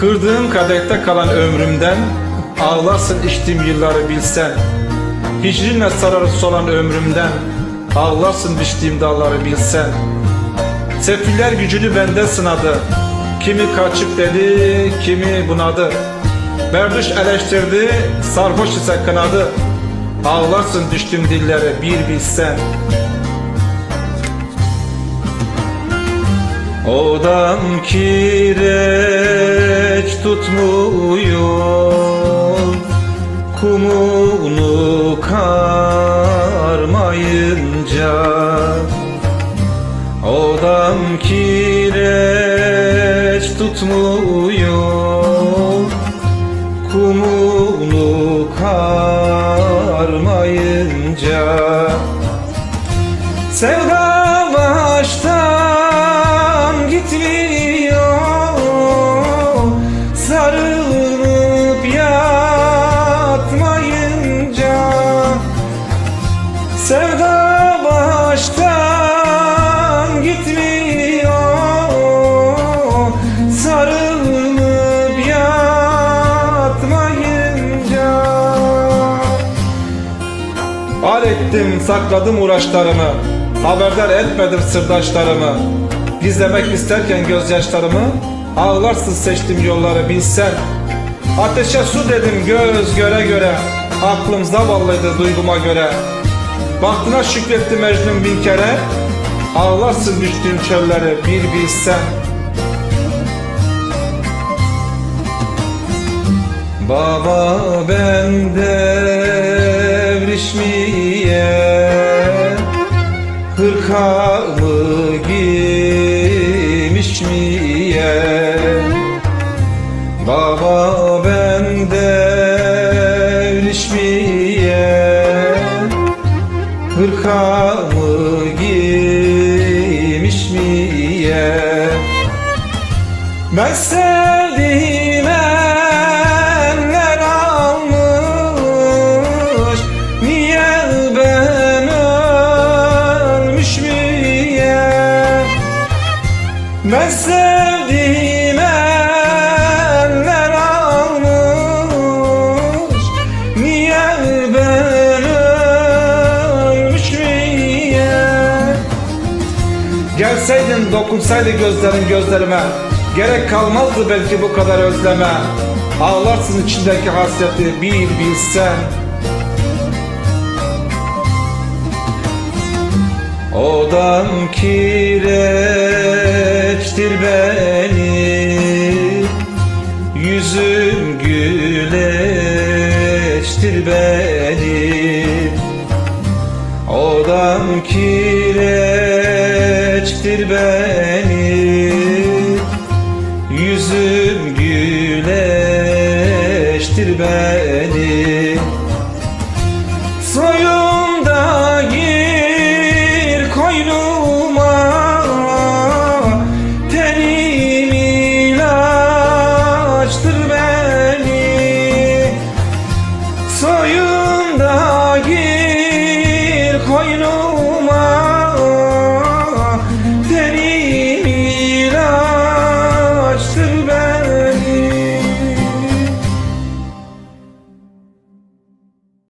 Kırdığım kadehte kalan ömrümden Ağlarsın içtiğim yılları bilsen. Hicrinle sararıp solan ömrümden Ağlarsın biçtiğim dalları bilsen. Sefiller gücünü bende sınadı. Kimi kaçıp dedi, kimi bunadı. Berduş eleştirdi, sarhoş ise kınadı. Ağlarsın düştüm dillere bir bilsen. Odam kireç tutmuyor. Kumunu karmayınca Odam kireç tutmuyor. Kumunu karmayınca Sevda Al ettim sakladım uğraşlarımı. Haberdar etmedim sırdaşlarımı. Gizlemek isterken gözyaşlarımı Ağlarsın seçtim yolları bilsen Ateşe su dedim göz göre göre Aklım zavallıydı duyguma göre. Bahtına şükretti Mecnun bin kere Ağlarsın düştüğüm çölleri bir bilsen Baba ben devrişmiye Hırkamı giymiş miye? Baba ben devrişmiye Hırkamı giymiş miye? Ben sevdiğim Ben sevdiğim eller almış Niye ben ölmüş müyem Gelseydin dokunsaydı gözlerin gözlerime Gerek kalmazdı belki bu kadar özleme. Ağlarsın içindeki hasreti bir bilsen. Odam kireçtir benim Yüzüm güleçtir benim Odam kireçtir benim Yüzüm güleçtir benim